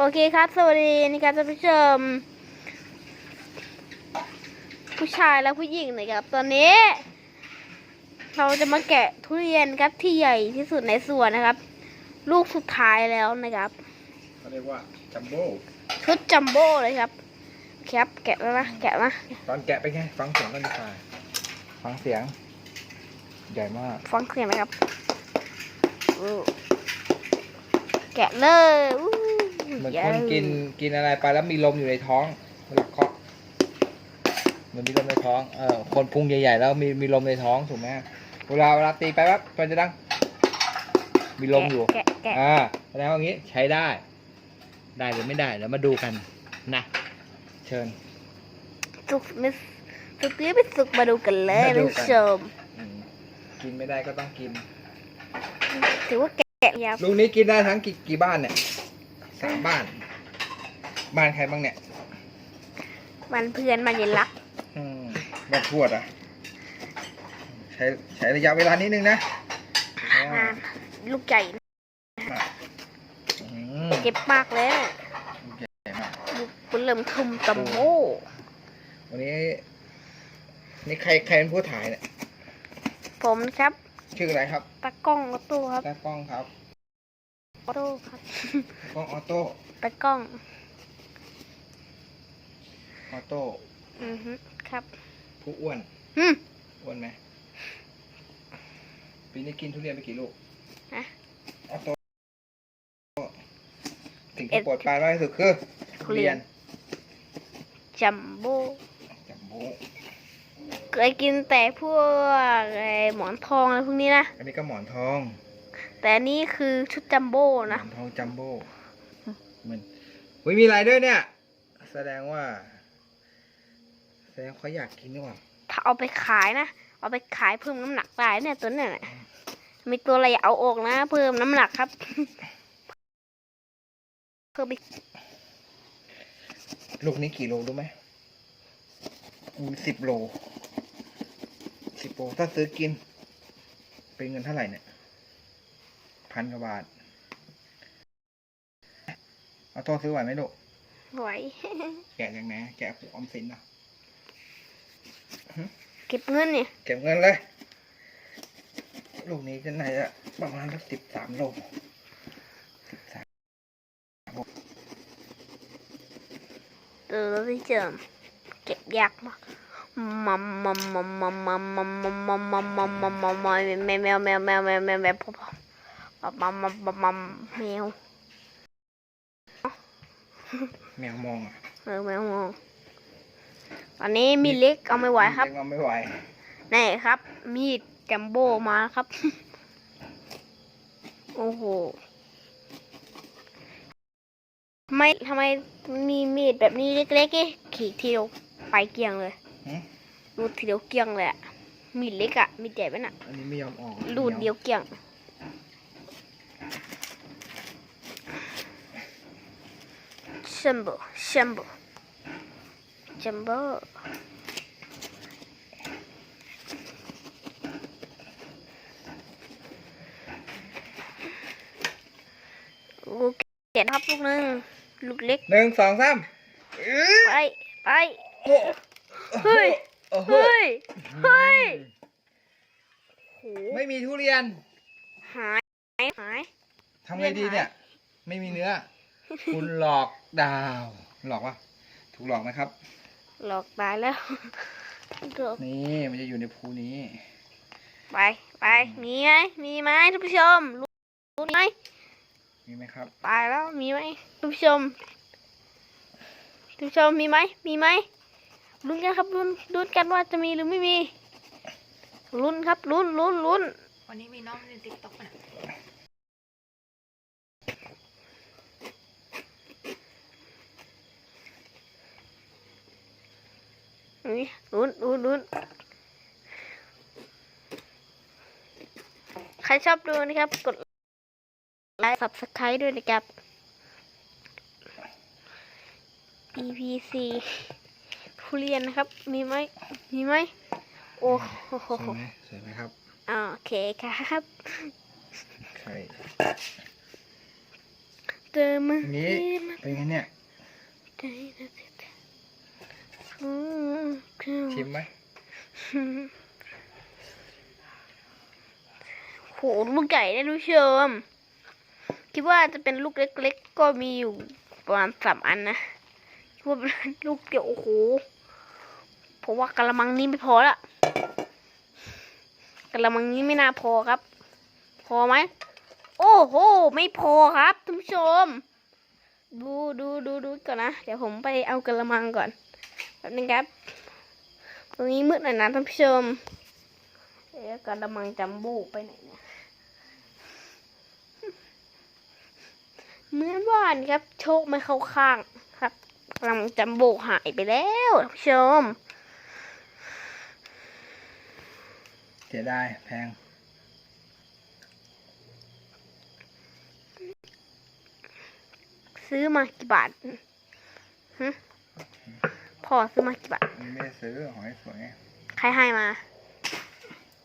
โอเคครับ สวัสดีนะครับท่านผู้ชม ผู้ชายและผู้หญิงนะครับ ตอนนี้ เราจะมาแกะทุเรียนครับที่ใหญ่ที่สุดในสวนนะครับ ลูกสุดท้ายแล้วนะครับเขาเรียกว่าจัมโบ้ชุดจัมโบ้เลยครับครับแกะแล้วนะแกะนะตอนแกะเป็นไงฟังเสียงกันดีกว่าฟังเสียง ใหญ่มาก ฟังเสียงนะครับอู้แกะเลยอู้ เหมือนใหญ่คนกินกินอะไรไปแล้วมีลมอยู่ในท้องเวลาเคาะเหมือนมีลมในท้องเออคนพุงใหญ่ๆแล้วมีมีลมในท้องถูกไหมเวลาเวลาตีไปปั๊บมันจะดังมีลมอยู่แกะแกะอ่าแสดงว่าอย่างนี้ใช้ได้ ได้หรือไม่ได้เดี๋ยวมาดูกันนะเชิญสุกไม่สุกหรือไม่สุกมาดูกันเลยมาดูท่านกันผู้ชมอืมกินไม่ได้ก็ต้องกิน ถือว่าแกะยับลูกนี้กินได้ทั้งกี่กี่บ้านเนี่ย สามบ้าน บ้านใครบ้างเนี่ย มันเพื่อนมันยันรัก อืมบ้านทวดอะ ใช้ใช้ระยะเวลานิดนึงนะเพราะว่าอ่าลูกใหญ่อืมเจ็บมากเลยลูกใหญ่มากลูกเริ่มทุ่มตัมโบวันนี้ นี่ใครใครเป็นผู้ถ่ายเนี่ย ผมนะครับ ชื่ออะไรครับตากล้องออโต้ครับ ตากล้องครับออ โต้ครับตากล้องออโต้ตากล้อง ออโต้อือฮึครับ ผู้อ้วนอืมอ้วนไหมปีนี้กินทุเรียนไปกี่ลูกฮะออโต้สิ่งที่โปรดปรานมากที่สุดคือทุเรียนจัมโบ้จัมโบ้เคยกินแต่พวกไอ้หมอนทองอะไรพวกนี้นะ อันนี้ก็หมอนทอง แต่อันนี่คือชุดจัมโบ้หมนะอนทองจัมโบ้มันอุ้ยมีอะไรด้วยเนี่ย แสดงว่า แสดงเขาอยากกินนี่หว่าถ้าเอาไปขายนะ เอาไปขายเพิ่มน้ำหนักได้เนี่ยตัวเนี่ยน่ะมีตัวอะไรอย่าเอาออกนะ เพิ่มน้ำหนักครับ เพิ่มไปลูกนี้กี่โลรู้ไหมสิบโลสิบโลถ้าซื้อกิน เป็นเงินเท่าไหร่เนี่ย พันกว่าบาท เอาตัวซื้อไหวไหมลูก ไหว แกะจากไหนแกะออมสินเหรอเก็บเงินเนี่ย เก็บเงินเลย ลูกนี้จะไหนจะประมาณสักสิบสามโลสิบสามเออพี่เจิมเก็บยากมากมัมมัมมัมมัมมัมมัมมัมมัมมัมมัมมัมมัมมัมแมวแมวแมวแมวแมวแมวแมวพอพอ มัมมัมมัมมัมแมวแมวมองอะเออแมวมองตอนนี้มีเล็กเอาไม่ไหวครับเลี้ยงเราไม่ไหว นี่ครับ มีดจัมโบ้มาครับ โอ้โหทำไมทำไมมีมีดแบบนี้เล็กๆเอ๊ะขีดทีเดียวไปเกลียงเลยหืม รูดทีเดียวเกลียงเลยอะมีดเล็กอะมีดใหญ่ไหมน่ะ อันนี้ไม่ยอมออกรูดเดียวเกลียง ชัมโบชัมโบจัมโบลูกเก็ดครับลูกหนึงลูกเล็กหนึ่งสองสามอื้อไปไปโอ้เฮ้ย โอ้โห เฮ้ย เฮ้ยโหไม่มีทุเรียนหาย หาย ทำไงดีเนี่ย ไม่มีเนื้อ คุณหลอกดาว หลอกวะถูกหลอกไหมครับ หลอกตายแล้วหลอกนี่มันจะอยู่ในภูนี้ ไปไปมีไหมมีไหมท่านผู้ชมรู้รู้ไหมมีไหมครับตายแล้วมีไหมท่านผู้ชมท่านผู้ชมมีไหมมีไหมลุ้นกันครับลุ้นลุ้นกันว่าจะมีหรือไม่มีลุ้นครับลุ้นลุ้นลุ้นวันนี้มีน้องในติ๊กต็อกเนี่ นี่ลุ้นลุ้นลุ้นใครชอบดูนะครับ กดไลค์ subscribe ด้วยนะครับ EPC ทุเรียนนะครับ มีไหมมีไหมโอ้โหสวยไหมสวยไหมครับโอเคครับใช่เจอมาอย่างนี้เป็นไงเนี่ย ชิมไหมโหลูกใหญ่ได้ลูกเชม คิดว่าจะเป็นลูกเล็ก ๆ ก็มีอยู่ประมาณสามอันนะคิดว่าเป็นลูกเดียวโอ้โหเพราะว่ากระมังนี้ไม่พอละกระมังนี้ไม่น่าพอครับ พอไหมโอ้โห ไม่พอครับท่านผู้ชม ดูดูดูดูก่อนนะ เดี๋ยวผมไปเอากระมังก่อน ป๊บนึงครับ ตรงนี้มืดหน่อยนะท่านผู้ชม เอ๊ะกระมังจัมโบ้ไปไหนเนี่ยเหมือนว่านครับ โชคไม่เข้าข้างครับกระมังจัมโบ้หายไปแล้วท่านผู้ชม เสียดายแพง ซื้อมากี่บาทฮะ พ่อซื้อมากี่บาทอันนี้ไม่ได้ซื้อของที่สวนไงใครให้มา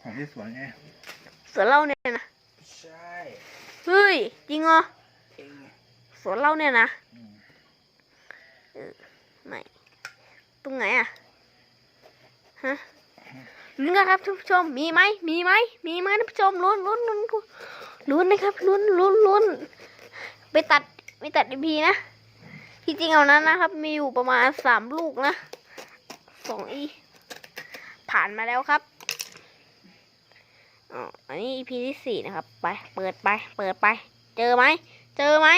ของที่สวนไงสวนเหล่าเนี่ยนะใช่เฮ้ยจริงเหรอเองสวนเหล่าเนี่ยนะอืมไหนตรงไหนอะฮะลุ้นกันครับท่านผู้ชม มีไหม มีไหม มีไหมท่านผู้ชมลุ้นลุ้นลุ้นลุ้นนะครับลุ้นลุ้นลุ้นไปตัดไปตัดอีพีนะ ที่จริงเอานั้นนะครับ มีอยู่ประมาณสามลูกนะสองอีผ่านมาแล้วครับอ๋ออันนี้ EP ที่สี่นะครับ ไป เปิดไป เปิดไป เจอไหม เจอไหม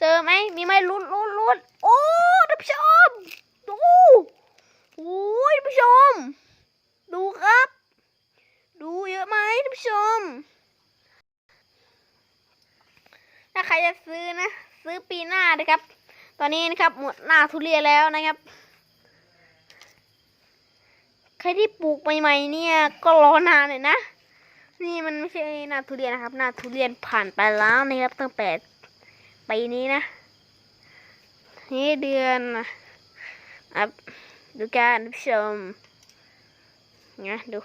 เจอไหม มีไหมลุ้นลุ้นลุ้นโอ้ท่านผู้ชม ดูโอ้ยท่านผู้ชม ดูครับ ดูเยอะไหมท่านผู้ชม ถ้าใครจะซื้อนะ ซื้อปีหน้านะครับ ตอนนี้นะครับหมดหน้าทุเรียนแล้วนะครับ ใครที่ปลูกใหม่ๆเนี่ยก็รอนานหน่อยนะ นี่มันไม่ใช่หน้าทุเรียนนะครับ หน้าทุเรียนผ่านไปแล้วนะครับตั้งแต่ปีนี้นะ นี่เดือนอะดูการผู้ชมนะดู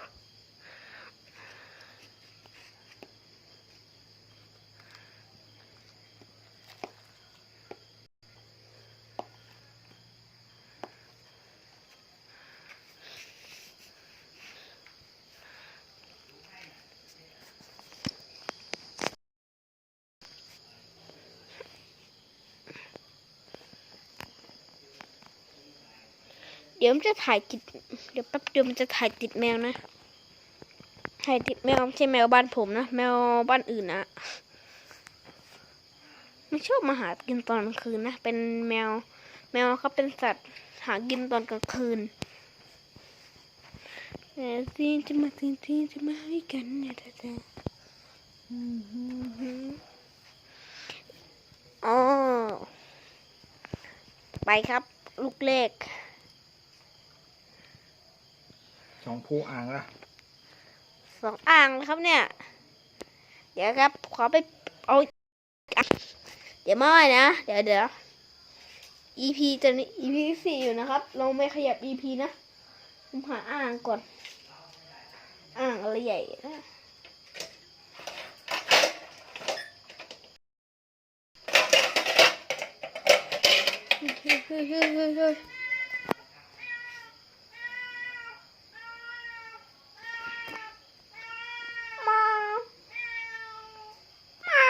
ดี๋ยวมันจะถ่ายติด เดี๋ยวแป๊บเดียวมันจะถ่ายติดแมวนะ ถ่ายติดแมวไม่ใช่แมวบ้านผมนะ แมวบ้านอื่นนะไม่ชอบมาหากินตอนกลางคืนนะ เป็นแมว แมวเขาเป็นสัตว์หากินตอนกลางคืนแต่ที่จะมาที่ที่จะมาให้กันเนี่ยแต่แต่อ๋อไปครับ ลูกเลข สองผู้อ่างละสองอ่างนะครับเนี่ย เดี๋ยวครับ ขอไปเอาเดี๋ยวไม่นะ เดี๋ยวเดี๋ยว EP จะ EP สี่อยู่นะครับ เราไม่ขยับ EP นะผมหาอ่างก่อน อ่างอะไรใหญ่นะเฮ้ยเฮ้ยเฮ้ยเฮ้ยเฮ้ยมามา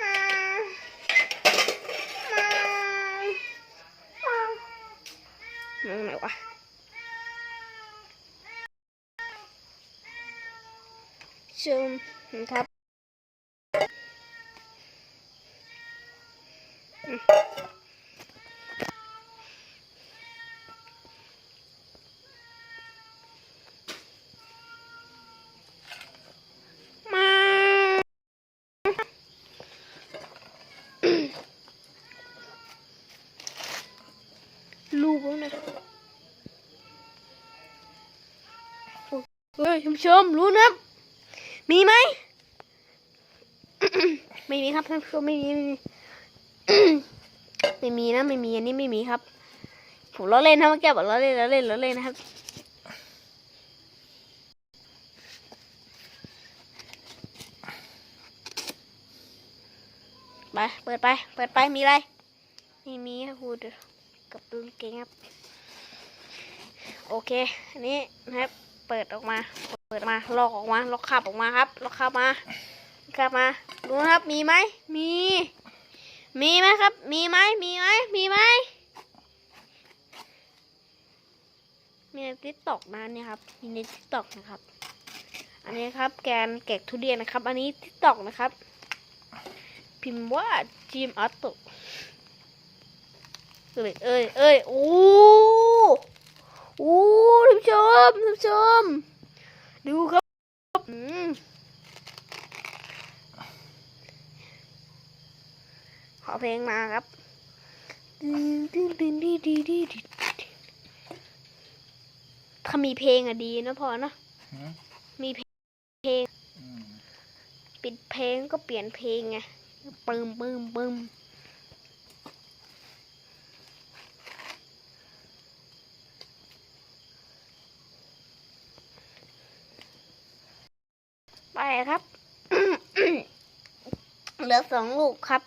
มามาไหน วะชมนะครับมาลูกแล้วนะเฮ้ย ท่านผู้ชมรู้นะครับ มีไหม ไม่มีครับท่านผู้ชมไม่มีไม่มีไม่มีนะไม่มีอันนี้ไม่มีครับ ผมล้อเล่นนะเมื่อกี้บอกล้อเล่นล้อเล่นล้อเล่นนะครับไปเปิดไป เปิดไปมีอะไรไม่มีครับพูดกับดุนเก่งครับ โอเค อันนี้นะครับ เปิดออกมา เปิดมาลอกออกมาลอกขับออกมาครับลอกขับมาขับมาดูครับมีไหมมี มีไหมครับ มีไหมมีไหมมีไหมมีในทิกตอกนะเนี่ยครับมีในทิกตอกนะครับ อันนี้ครับ แกนแกะทุเรียนนะครับ อันนี้ทิกตอกนะครับ พิมพ์ว่าจิมอัตโตเอ้ยเอ้ยเอ้ยโอ้โอ้ท่านผู้ชมท่านผู้ชม ดูครับอืมขอเพลงมาครับดึงดึงดึงดีดีดีดีถ้ามีเพลงอะดีนะพอเนอะหืมมีเพลงอืมปิดเพลงก็เปลี่ยนเพลงไงปึ้มปึ้มปึ้ม ครับ เหลือสองลูกครับ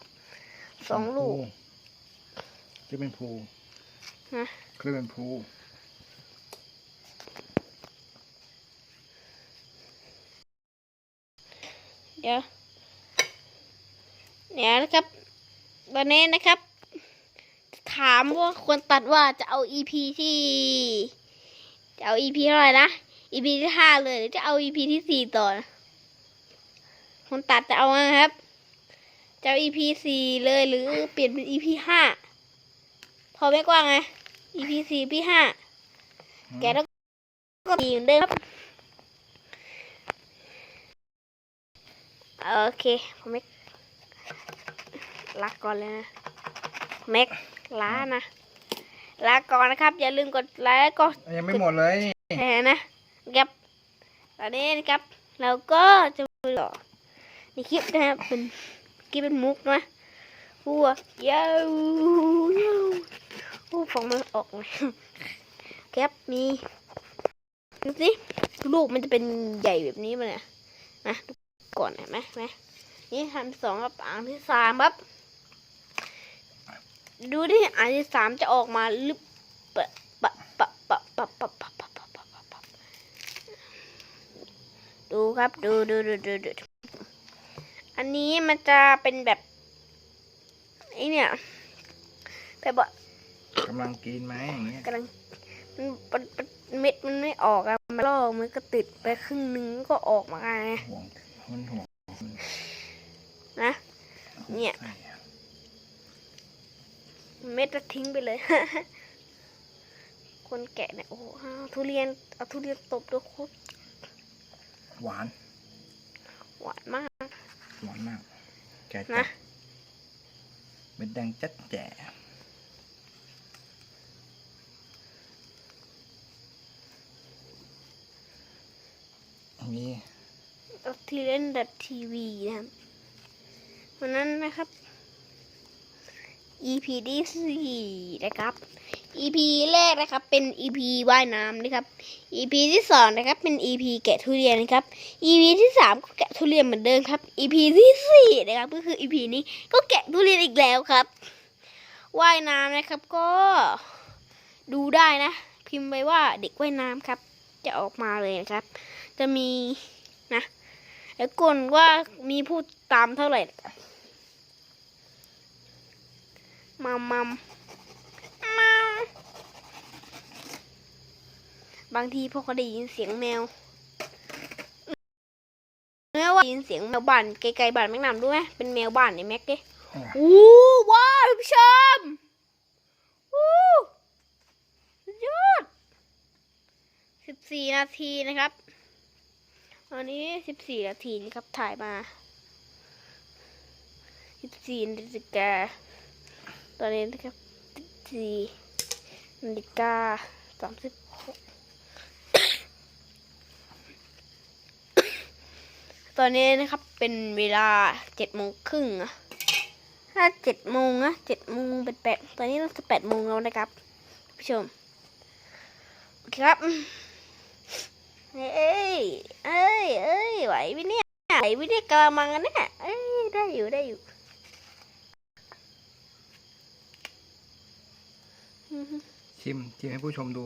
สองลูกจะเป็นภูฮะคือเป็นภูเดี๋ยวเดี๋ยวนะครับ ตอนนี้นะครับ ถามว่าควรตัดว่าจะเอา EP ที่ จะเอา EP เท่าไหร่นะ EP ที่ห้าเลยหรือจะเอา EP ที่สี่ต่อนะ คนตัดจะเอาไงครับ จะเอา EP สี่เลยหรือเปลี่ยนเป็น EP ห้าพอไม่กว้างไง EP สี่ EP ห้าแกต้องก็ดีเหมือนเดิมครับ โอเคผมเม็กลาก่อนเลยนะเม็กลานะลาก่อนนะครับ อย่าลืมกดไลค์กดยังไม่หมดเลยนี่แชร์นะ ครับตอนนี้นะครับ เราก็จะมาต่อใน คลิปนะครับเป็นคลิปเป็นมุกนะพูดยาวยาวพูดฟองมันออกเลยครับมีดูสิลูกมันจะเป็นใหญ่แบบนี้มาเนี่ยนะก่อนเห็นไหมไหมนี่ที่สองครับอันที่สามครับ ดูดิอันที่สามจะออกมาลึบปะปะปะปะปะปะปะปะปะปะปะปะดูครับดูดูดูดูดู อันนี้มันจะเป็นแบบไอเนี่ยแบบว่ากำลังกินไหมอย่างเงี้ยกำลังมันมันมันเม็ดมันไม่ออกอะมันลอกมันก็ติดไปครึ่งหนึงก็ออกมาไงห่วงมันห่วงนะ เนี่ยใช่อะเม็ดจะทิ้งไปเลย คนแกะเนี่ยโอ้โหเอาทุเรียนเอาทุเรียนตบด้วยโคตรหวาน หวานมาก หวานมากแกะนะจัดเป็นแดงจัดแจ๋มีเอาทีเล่นดัดทีวีนะครับวันนั้นนะครับ EP ที่สี่นะครับ EP แรกนะครับ เป็น EP ว่ายน้ำนะครับ EP ที่สองนะครับ เป็น EP แกะทุเรียนนะครับ EP ที่สามก็แกะทุเรียนเหมือนเดิมครับ EP ที่สี่นะครับ ก็คือ EP นี้ก็แกะทุเรียนอีกแล้วครับ ว่ายน้ำนะครับก็ดูได้นะ พิมพ์ไปว่าเด็กว่ายน้ำครับ จะออกมาเลยนะครับ จะมีนะ แล้วกลว่ามีผู้ตามเท่าไหร่มัมมัมม บางทีพวกเขาได้ยินเสียงแมวแม้ว่าได้ยินเสียงแมวบ้านไกลๆบ้านแม็กนำด้วยไหมเป็นแมวบ้านในแม็กเด้อู้ว้าวท่านผู้ชมอู้สุดยอดสิบสี่นาทีนะครับตอนนี้สิบสี่นาทีนะครับถ่ายมาสิบสี่นาฬิกาตอนนี้นะครับสิบสี่นาฬิกาสามสิบ ตอนนี้นะครับเป็นเวลาเจ็ดโมงครึ่งถ้าเจ็ดโมงนะเจ็ดโมงเป็นแปดตอนนี้เราจะแปดโมงแล้วนะครับผู้ชมครับเอ้ยเอ้ยเอ้ยไหววิเนี่ยไหววิเนี่ยกำลังเนี่ยเอ้ยได้อยู่ได้อยู่ชิมชิมให้ผู้ชมดู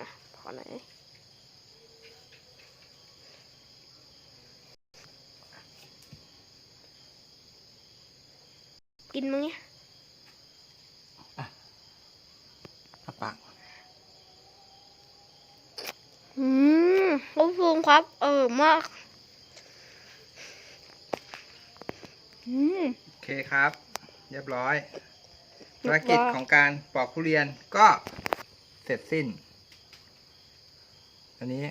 นะ พอไหนอยกินมั้งเนี่ยครับปากอืมคุณผู้ชมครับ เออมาก อืม โอเคครับ เรียบร้อยเรีภายบรกิจร้อยของการปอกทุเรียนก็เสร็จสิ้น อันนี้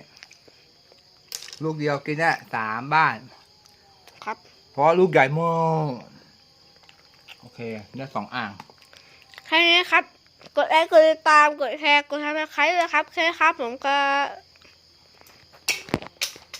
ลูกเดียวกินได้สามบ้าน ครับ เพราะลูกใหญ่มากโอเคได้สองอ่าง แค่นี้ครับ กดไลค์กดติดตามกดแชร์กดทำอะไรใครเลยครับแค่นี้ครับผมก็